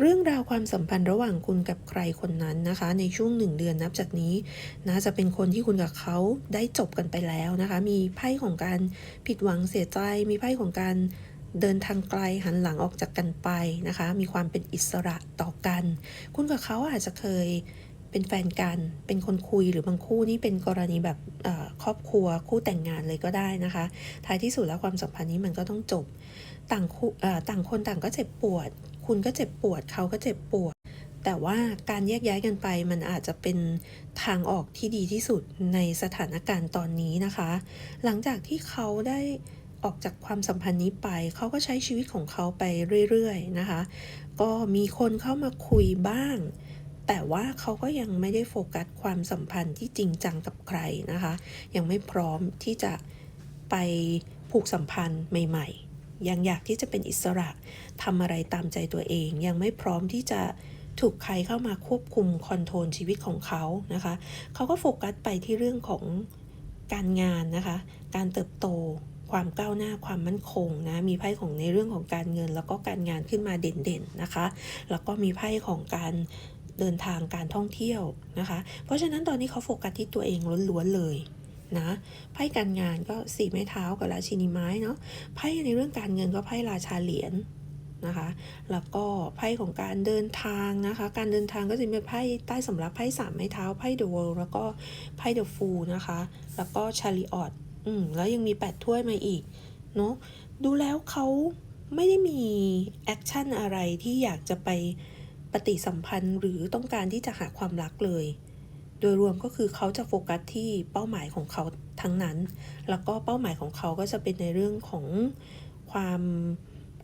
เรื่องราวความสัมพันธ์ระหว่างคุณกับใครคนนั้นนะคะ ในช่วงหนึ่งเดือนนับจากนี้นะจะเป็นคนที่คุณกับเขาได้จบกันไปแล้วนะคะ มีไพ่ของการผิดหวังเสียใจ มีไพ่ของการเดินทางไกลหันหลังออกจากกันไปนะคะ มีความเป็นอิสระต่อกัน คุณกับเขาอาจจะเคยเป็นแฟนกัน เป็นคนคุยหรือบางคู่นี่เป็นกรณีแบบครอบครัวคู่แต่งงานเลยก็ได้นะคะ ท้ายที่สุดแล้วความสัมพันธ์นี้มันก็ต้องจบ ต่างคู่ต่างคนต่างก็เจ็บปวด คุณก็เจ็บปวดเขาก็เจ็บปวด แต่ว่าการแยกย้ายกันไปมันอาจจะเป็นทางออกที่ดีที่สุดในสถานการณ์ตอนนี้นะคะ หลังจากที่เขาได้ออกจากความสัมพันธ์นี้ไป เขาก็ใช้ชีวิตของเขาไปเรื่อยๆนะคะ ก็มีคนเข้ามาคุยบ้าง แต่ว่าเขาก็ยังไม่ได้โฟกัสความสัมพันธ์ที่จริงจังกับใครนะคะ ยังไม่พร้อมที่จะไปผูกสัมพันธ์ใหม่ ๆ ยังอยากที่จะเป็นอิสระทำอะไรตามใจตัวเอง ยังไม่พร้อมที่จะถูกใครเข้ามาควบคุมคอนโทรลชีวิตของเขานะคะเขาก็โฟกัสไปที่เรื่องของการงานนะคะ การเติบโตความก้าวหน้าความมั่นคงนะมีไพ่ของในเรื่องของการเงิน แล้วก็การงานขึ้นมาเด่นๆนะคะ แล้วก็มีไพ่ของการเดินทางการท่องเที่ยวนะคะ เพราะฉะนั้นตอนนี้เขาโฟกัสที่ตัวเองล้วนๆเลย นะไพ่การงานก็สี่ไม้เท้ากับราชินีไม้เนาะไพ่ในเรื่องการเงินก็ไพ่ราชาเหรียญนะคะแล้วก็ไพ่ของการเดินทางนะคะ การเดินทางก็จะมีไพ่ใต้สำรับไพ่สามไม้เท้าไพ่เดอะเวิลด์แล้วก็ไพ่เดอะฟูลนะคะ แล้วก็ชาริออตอืมแล้วยังมีแปดถ้วยมาอีกเนาะดูแล้วเขาไม่ได้มีแอคชั่นอะไรที่อยากจะไปปฏิสัมพันธ์หรือต้องการที่จะหาความรักเลย โดยรวมก็คือเขาจะโฟกัสที่เป้าหมายของเขาทั้งนั้น แล้วก็เป้าหมายของเขาก็จะเป็นในเรื่องของความ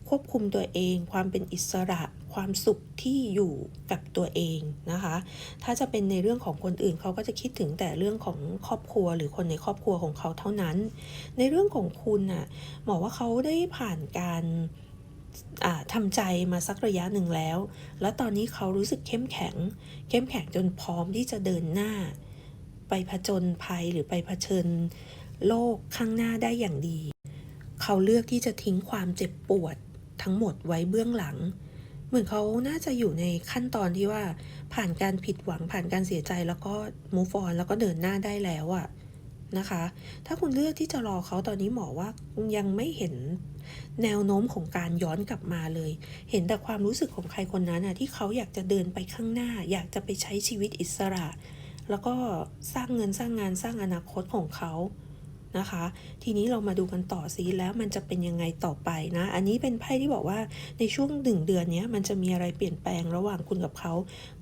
ควบคุมตัวเอง ความเป็นอิสระ ความสุขที่อยู่กับตัวเองนะคะ ถ้าจะเป็นในเรื่องของคนอื่นเขาก็จะคิดถึงแต่เรื่องของครอบครัวหรือคนในครอบครัวของเขาเท่านั้น ในเรื่องของคุณน่ะบอกว่าเขาได้ผ่านการ ทำใจมาสักระยะหนึ่งแล้ว แล้วตอนนี้เขารู้สึกเข้มแข็ง เข้มแข็งจนพร้อมที่จะเดินหน้า ไปผจญภัยหรือไปเผชิญ โลกข้างหน้าได้อย่างดี เขาเลือกที่จะทิ้งความเจ็บปวดทั้งหมดไว้เบื้องหลัง เหมือนเขาน่าจะอยู่ในขั้นตอนที่ว่าผ่านการผิดหวังผ่านการเสียใจแล้วก็ move on แล้วก็เดินหน้าได้แล้วอะ นะคะ ถ้าคุณเลือกที่จะรอเขาตอนนี้หมอว่ายังไม่เห็นแนวโน้มของการย้อนกลับมาเลย เห็นแต่ความรู้สึกของใครคนนั้นนะที่เขาอยากจะเดินไปข้างหน้า อยากจะไปใช้ชีวิตอิสระ แล้วก็สร้างเงินสร้างงานสร้างอนาคตของเขา นะคะ ทีนี้เรามาดูกันต่อซิแล้วมันจะเป็นยังไงต่อไปนะ อันนี้เป็นไพ่ที่บอกว่าในช่วงหนึ่งเดือนนี้มันจะมีอะไรเปลี่ยนแปลงระหว่างคุณกับเขา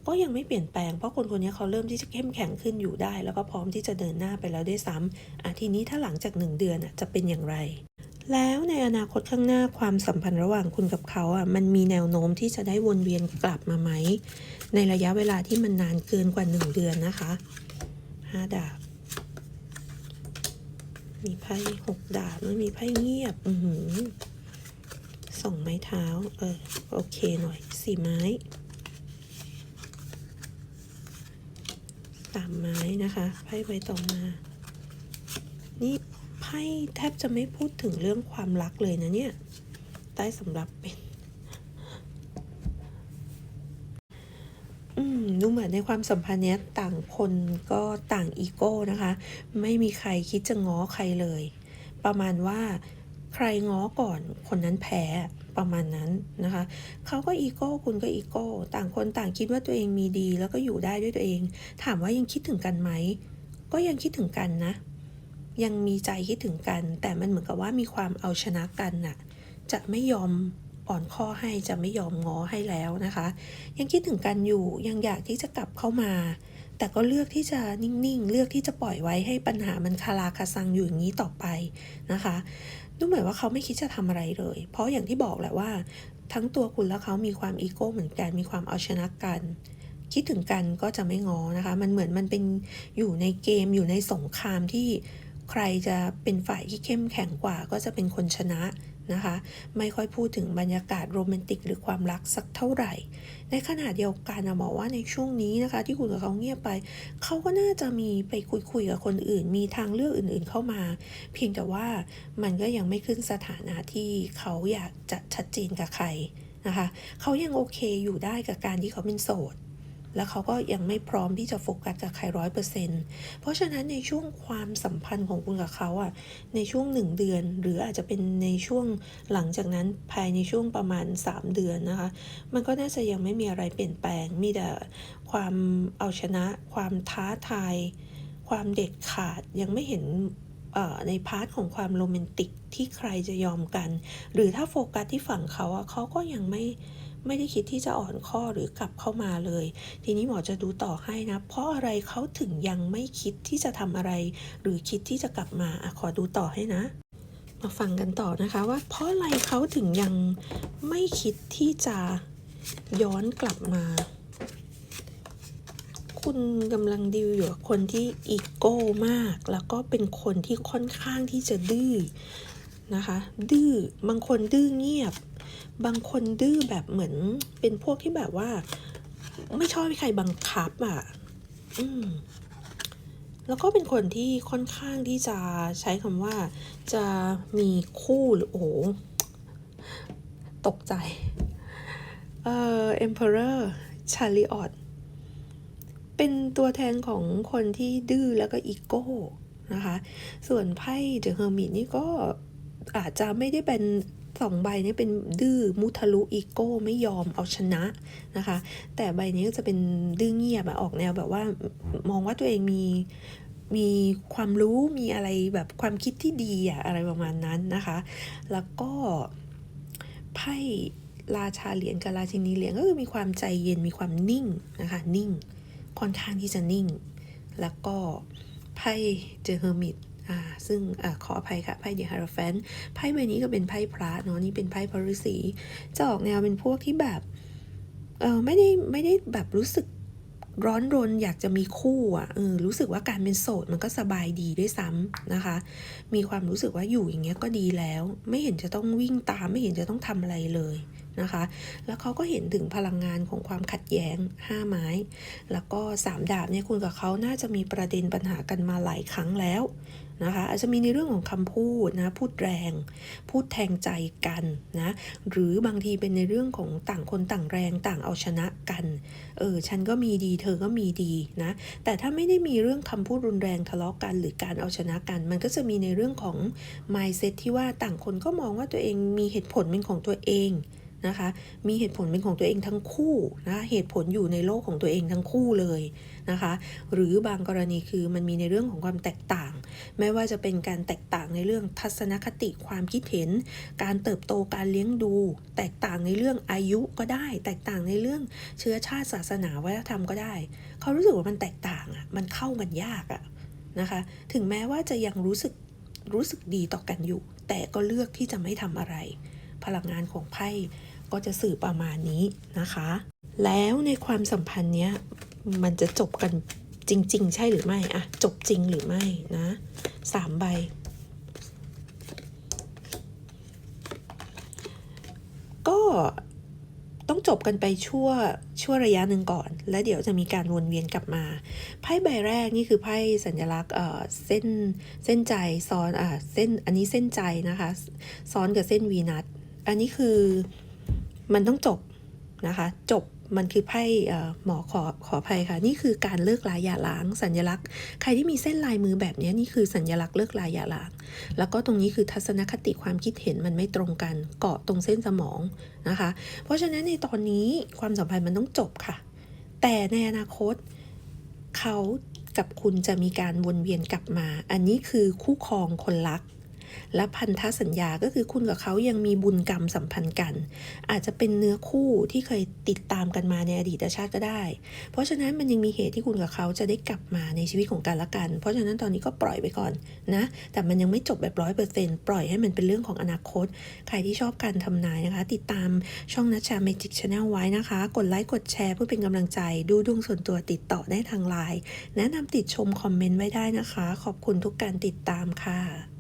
ก็ยังไม่เปลี่ยนแปลงเพราะคนคนนี้เขาเริ่มที่จะเข้มแข็งขึ้นอยู่ได้ แล้วก็พร้อมที่จะเดินหน้าไปแล้วได้วยซ้ำอะทีนี้ถ้าหลังจากหนึ่งเดือนจะเป็นอย่างไรแล้วในอนาคตข้างหน้าความสัมพันธ์ระหว่างคุณกับเขาอะมันมีแนวโน้มที่จะได้วนเวียนกลับมาไหม ในระยะเวลาที่มันนานเกินกว่าหนึ่งเดือนนะคะห้าดาบ มีไพ่หกดาบแล้วมีไพ่เงียบ อือหือสองไม้เท้า เออ โอเคหน่อยสี่ไม้สามไม้นะคะไพ่ใบต่อมา นี่ไพ่แทบจะไม่พูดถึงเรื่องความรักเลยนะเนี่ย ใต้สำหรับเป็น อืมดู เหมือนในความสัมพันธ์เนี้ยต่างคนก็ต่างอีโก้นะคะ ไม่มีใครคิดจะง้อใครเลย ประมาณว่าใครง้อก่อนคนนั้นแพ้ประมาณนั้นนะคะเขาก็อีโก้คุณก็อีโก้ต่างคนต่างคิดว่าตัวเองมีดี แล้วก็อยู่ได้ด้วยตัวเอง ถามว่ายังคิดถึงกันไหมก็ยังคิดถึงกันนะ ยังมีใจคิดถึงกัน แต่มันเหมือนกับว่ามีความเอาชนะกันน่ะ จะไม่ยอม อ่อนข้อให้จะไม่ยอมง้อให้แล้วนะคะ ยังคิดถึงกันอยู่ยังอยากที่จะกลับเข้ามา แต่ก็เลือกที่จะนิ่งๆ เลือกที่จะปล่อยไว้ให้ปัญหามันคาราคาซังอยู่อย่างนี้ต่อไปนะคะดูเหมือนว่าเขาไม่คิดจะทำอะไรเลย เพราะอย่างที่บอกแหละว่า ทั้งตัวคุณและเขามีความอีโก้เหมือนกันมีความเอาชนะกันคิดถึงกันก็จะไม่งอนะคะ มันเหมือนมันเป็นอยู่ในเกมอยู่ในสงครามที่ใครจะเป็นฝ่ายที่เข้มแข็งกว่าก็จะเป็นคนชนะ นะคะ ไม่ค่อยพูดถึงบรรยากาศโรแมนติกหรือความรักสักเท่าไหร่ ในขณะเดียวกันนะบอกว่าในช่วงนี้นะคะ ที่คุณกับเขาเงียบไป เขาก็น่าจะมีไปคุยคุยกับคนอื่น มีทางเลือกอื่นๆเข้ามา เพียงแต่ว่ามันก็ยังไม่ขึ้นสถานะที่เขาอยากจะชัดเจนกับใครนะคะ เขายังโอเคอยู่ได้กับการที่เขาเป็นโสด แล้วเขาก็ยังไม่พร้อมที่จะโฟกัสกับใครร้อยเปอร์เซ็นต์เพราะฉะนั้นในช่วงความสัมพันธ์ของคุณกับเขาอะในช่วงหนึ่งเดือน หรืออาจจะเป็นในช่วงหลังจากนั้นภายในช่วงประมาณ 3 เดือนนะคะ มันก็น่าจะยังไม่มีอะไรเปลี่ยนแปลง มีแต่ความเอาชนะ ความท้าทาย ความเด็ดขาดยังไม่เห็นในพาร์ทของความโรแมนติกที่ใครจะยอมกัน หรือถ้าโฟกัสที่ฝั่งเขาอะเขาก็ยังไม่ ไม่ได้คิดที่จะอ่อนข้อหรือกลับเข้ามาเลย ทีนี้หมอจะดูต่อให้นะ เพราะอะไรเขาถึงยังไม่คิดที่จะทำอะไร หรือคิดที่จะกลับมาอขอดูต่อให้นะ มาฟังกันต่อนะคะว่า เพราะอะไรเขาถึงยังไม่คิดที่จะย้อนกลับมา คุณกำลังดิวอยู่กับคนที่อีโก้มาก แล้วก็เป็นคนที่ค่อนข้างที่จะดื้อนะคะ ดื้อบางคนดื้อเงียบ บางคนดื้อแบบเหมือน เป็นพวกที่แบบว่า ไม่ชอบใครบังคับอะ อืมแล้วก็เป็นคนที่ค่อนข้างที่จะใช้คำว่า จะมีคู่หรือโอ้ตกใจ เอ่อ Emperor Chariot เป็นตัวแทนของคนที่ดื้อแล้วก็อีโก้นะคะ ส่วนไพ่ The Hermit นี่ก็อาจจะไม่ได้เป็น สองใบนี้เป็นดื้อมุทะลุอีโก้ไม่ยอมเอาชนะนะคะ แต่ใบนี้ก็จะเป็นดื้อเงียบอะออกแนวแบบว่ามองว่าตัวเองมีมีความรู้มีอะไรแบบความคิดที่ดีอะอะไรประมาณนั้นนะคะ แล้วก็ไพ่ราชาเหรียญกับราชินีเหรียญก็คือมีความใจเย็นมีความนิ่งนะคะนิ่งค่อนข้างที่จะนิ่ง แล้วก็ไพ่เจอเฮอร์มิต ซึ่งอขออภัยค่ะไพ่เดฮารแฟนไพ่ใบนี้ก็เป็นไพ่พระเนาะนี่เป็นไพ่พระฤาษีจะออกแนวเป็นพวกที่แบบเออไม่ได้ไม่ได้แบบรู้สึกร้อนรนอยากจะมีคู่อะเออรู้สึกว่าการเป็นโสดมันก็สบายดีด้วยซ้ำนะคะ มีความรู้สึกว่าอยู่อย่างเงี้ยก็ดีแล้ว ไม่เห็นจะต้องวิ่งตามไม่เห็นจะต้องทำอะไรเลย นะคะ แล้วเขาก็เห็นถึงพลังงานของความขัดแย้ง 5 ไม้ แล้วก็ 3 ดาบเนี่ยคุณกับเขาน่าจะมีประเด็นปัญหากันมาหลายครั้งแล้วนะคะอาจจะมีในเรื่องของคำพูดนะพูดแรง พูดแทงใจกันนะหรือบางทีเป็นในเรื่องของต่างคนต่างแรงต่างเอาชนะกันเออฉันก็มีดีเธอก็มีดีนะแต่ถ้าไม่ได้มีเรื่องคำพูดรุนแรงทะเลาะกัน หรือการเอาชนะกัน มันก็จะมีในเรื่องของ mindset ที่ว่าต่างคนก็มองว่าตัวเองมีเหตุผลเป็นของตัวเอง นะคะ มีเหตุผลเป็นของตัวเองทั้งคู่นะ เหตุผลอยู่ในโลกของตัวเองทั้งคู่เลยนะคะ หรือบางกรณีคือมันมีในเรื่องของความแตกต่าง ไม่ว่าจะเป็นการแตกต่างในเรื่องทัศนคติความคิดเห็น การเติบโตการเลี้ยงดู แตกต่างในเรื่องอายุก็ได้ แตกต่างในเรื่องเชื้อชาติศาสนาวัฒนธรรมก็ได้ เขารู้สึกว่ามันแตกต่างอะ มันเข้ากันยากอะนะคะ ถึงแม้ว่าจะยังรู้สึกรู้สึกดีต่อกันอยู่ แต่ก็เลือกที่จะไม่ทำอะไร พลังงานของไพ่ก็จะสื่อประมาณนี้นะคะ แล้วในความสัมพันธ์เนี้ยมันจะจบกันจริง ๆ ใช่หรือไม่อะจบจริงหรือไม่นะสามใบ ก็ต้องจบกันไปชั่วชั่วระยะหนึ่งก่อน แล้วเดี๋ยวจะมีการวนเวียนกลับมา ไพ่ใบแรกนี่คือไพ่สัญลักษณ์เอ่อเส้นเส้นใจซ้อนอ่าเส้นอันนี้เส้นใจนะคะ ซ้อนกับเส้นวีนัส อันนี้คือมันต้องจบนะคะ จบมันคือไพ่หมอขอขอภัยค่ะ นี่คือการเลิกลายอย่าล้าง สัญลักษณ์ ใครที่มีเส้นลายมือแบบนี้นี่คือสัญลักษณ์เลิกลายอย่าล้าง แล้วก็ตรงนี้คือทัศนคติความคิดเห็นมันไม่ตรงกัน เกาะตรงเส้นสมองนะคะ เพราะฉะนั้นในตอนนี้ความสัมพันธ์มันต้องจบค่ะ แต่ในอนาคตเขากับคุณจะมีการวนเวียนกลับมา อันนี้คือคู่ครองคนรัก และพันธสัญญาก็คือคุณกับเขายังมีบุญกรรมสัมพันธ์กัน อาจจะเป็นเนื้อคู่ที่เคยติดตามกันมาในอดีตชาติก็ได้ เพราะฉะนั้นมันยังมีเหตุที่คุณกับเขาจะได้กลับมาในชีวิตของกันและกัน เพราะฉะนั้นตอนนี้ก็ปล่อยไปก่อนนะ แต่มันยังไม่จบแบบร้อยเปอร์เซ็นต์ปล่อยให้มันเป็นเรื่องของอนาคต ใครที่ชอบการทำนายนะคะ ติดตามช่องนัชชาเมจิกชาแนลไว้นะคะ กดไลค์กดแชร์เพื่อเป็นกำลังใจดูดวงส่วนตัวติดต่อได้ทางไลน์แนะนำติดชมคอมเมนต์ไว้ได้นะคะ ขอบคุณทุกการติดตามค่ะ